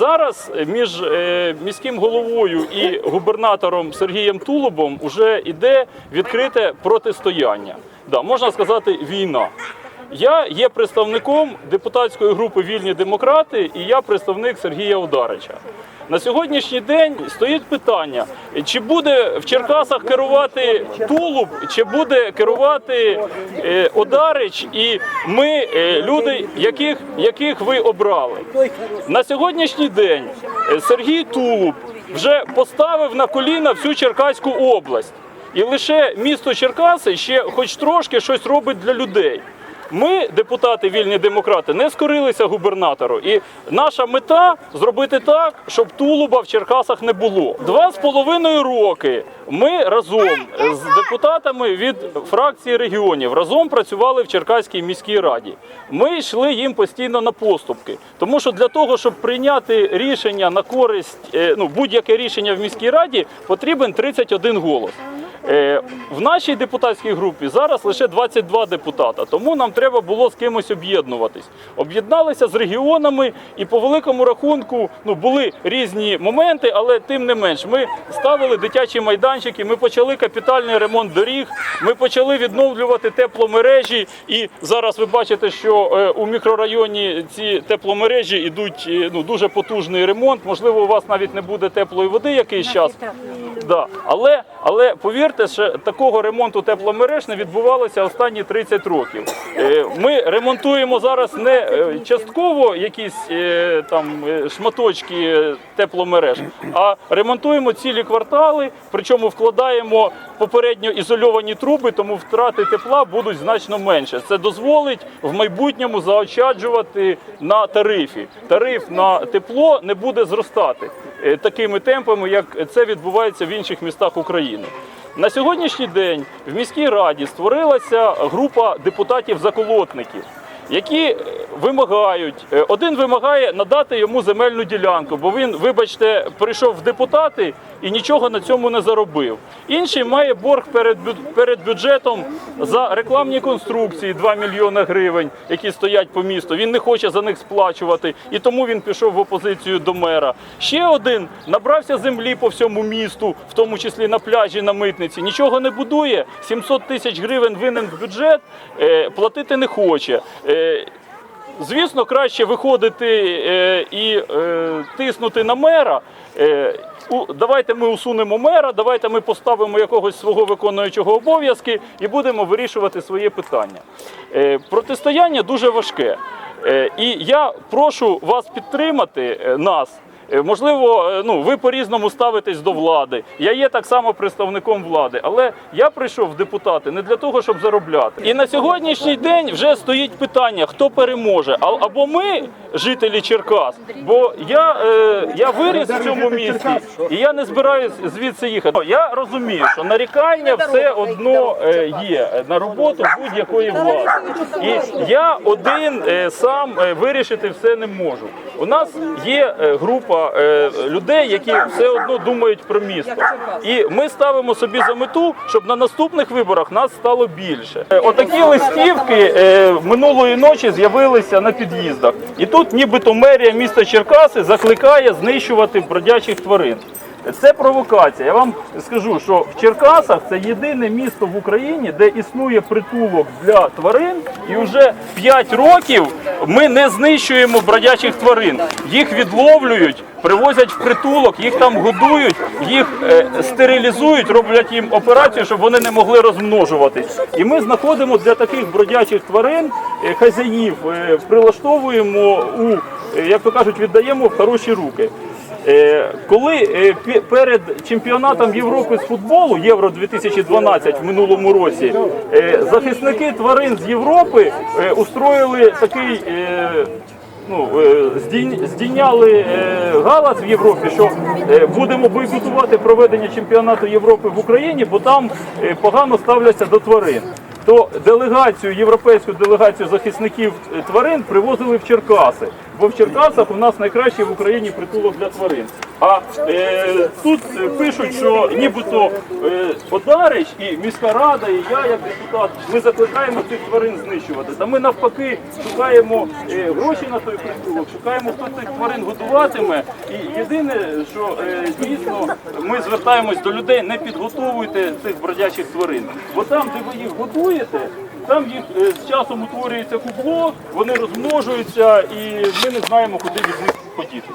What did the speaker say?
Зараз між е, міським головою і губернатором Сергієм Тулубом вже йде відкрите протистояння. Да, можна сказати, війна. Я є представником депутатської групи Вільні демократи і я представник Сергія Ударича. На сьогоднішній день стоїть питання, чи буде в Черкасах керувати Тулуб, чи буде керувати е, Одарич і ми, е, люди, яких, яких ви обрали. На сьогоднішній день е, Сергій Тулуб вже поставив на коліна всю Черкаську область. І лише місто Черкаси ще хоч трошки щось робить для людей. Ми, депутати вільні демократи, не скорилися губернатору. І наша мета зробити так, щоб Тулуба в Черкасах не було. Два з половиною роки ми разом з депутатами від фракції регіонів разом працювали в Черкаській міській раді. Ми йшли їм постійно на поступки, тому що для того, щоб прийняти рішення на користь, е, ну будь-яке рішення в міській раді, потрібен 31 голос. Е, В нашій депутатській групі зараз лише 22 депутата, тому нам треба було з кимось об'єднуватись. Об'єдналися з регіонами, і по великому рахунку ну були різні моменти, але тим не менш, ми ставили дитячі майданчики, ми почали капітальний ремонт доріг, ми почали відновлювати тепломережі. І зараз ви бачите, що е, у мікрорайоні ці тепломережі йдуть е, ну дуже потужний ремонт. Можливо, у вас навіть не буде теплої води якийсь час. Да. Але, але повірте, що такого ремонту тепломереж не відбувалося останні 30 років. Е, Ми ремонтуємо зараз не е, частково якісь е, там шматочки тепломереж, а ремонтуємо цілі квартали, причому вкладаємо попередньо ізольовані труби, тому втрати тепла будуть значно менше. Це дозволить в майбутньому заощаджувати на тарифі. Тариф на тепло не буде зростати такими темпами, як це відбувається в інших містах України. На сьогоднішній день в міській раді створилася група депутатів-заколотників, які е, вимагають, е, один вимагає надати йому земельну ділянку, бо він, вибачте, прийшов в депутати і нічого на цьому не заробив. Інший має борг перед, перед бюджетом за рекламні конструкції 2 мільйони гривень, які стоять по місту. Він не хоче за них сплачувати, і тому він пішов в опозицію до мера. Ще один набрався землі по всьому місту, в тому числі на пляжі на митниці. Нічого не будує. 700 тисяч гривень винен в бюджет, е, платити не хоче. Звісно, краще виходити е, і е, тиснути на мера. Е, у- давайте ми усунемо мера, давайте ми поставимо якогось свого виконуючого обов'язки і будемо вирішувати своє питання. Протистояння дуже важке. І я прошу вас підтримати нас. Е, Можливо, е, ну ви по-різному ставитесь до влади. Я є так само представником влади, але я прийшов в депутати не для того, щоб заробляти. І на сьогоднішній день вже стоїть питання, хто переможе. А- Або ми, жителі Черкас, бо я, е, я виріс в цьому місті і я не збираюсь звідси їхати. Я розумію, що нарікання все одно е, є на роботу будь-якої влади. І я один е, сам е, вирішити все не можу. У нас є е, група е, людей, які все одно думають про місто. І ми ставимо собі за мету, щоб на наступних виборах нас стало більше. Е, Отакі листівки минулої ночі з'явилися на під'їздах. І тут нібито мерія міста Черкаси закликає знищувати бродячих тварин. Це провокація. Я вам скажу, що в Черкасах це єдине місто в Україні, де існує притулок для тварин, і вже 5 років ми не знищуємо бродячих тварин. Їх відловлюють, привозять в притулок, їх там годують, їх е, стерилізують, роблять їм операцію, щоб вони не могли розмножуватись. І ми знаходимо для таких бродячих тварин е, хазяїв, е, прилаштовуємо у, як то кажуть, віддаємо в хороші руки. Е, Коли е, перед чемпіонатом Європи з футболу Євро 2012 в минулому році е, захисники тварин з Європи устроїли такий. Ну, здійняли галас в Європі, що будемо бойкотувати проведення чемпіонату Європи в Україні, бо там погано ставляться до тварин. То делегацію, європейську делегацію захисників тварин привозили в Черкаси. Бо в Черкасах у нас найкращий в Україні притулок для тварин. А е, тут е, пишуть, що нібито е, Одарич і міська рада, і я як депутат, ми закликаємо цих тварин знищувати. Та ми навпаки шукаємо е, гроші на той притулок, шукаємо, хто цих тварин годуватиме. І єдине, що е, дійсно ми звертаємось до людей, не підготовуйте цих бродячих тварин. Бо там, де ви їх годуєте, там їх е, з часом утворюється кубло, вони розмножуються, і ми не знаємо, куди від них подітися.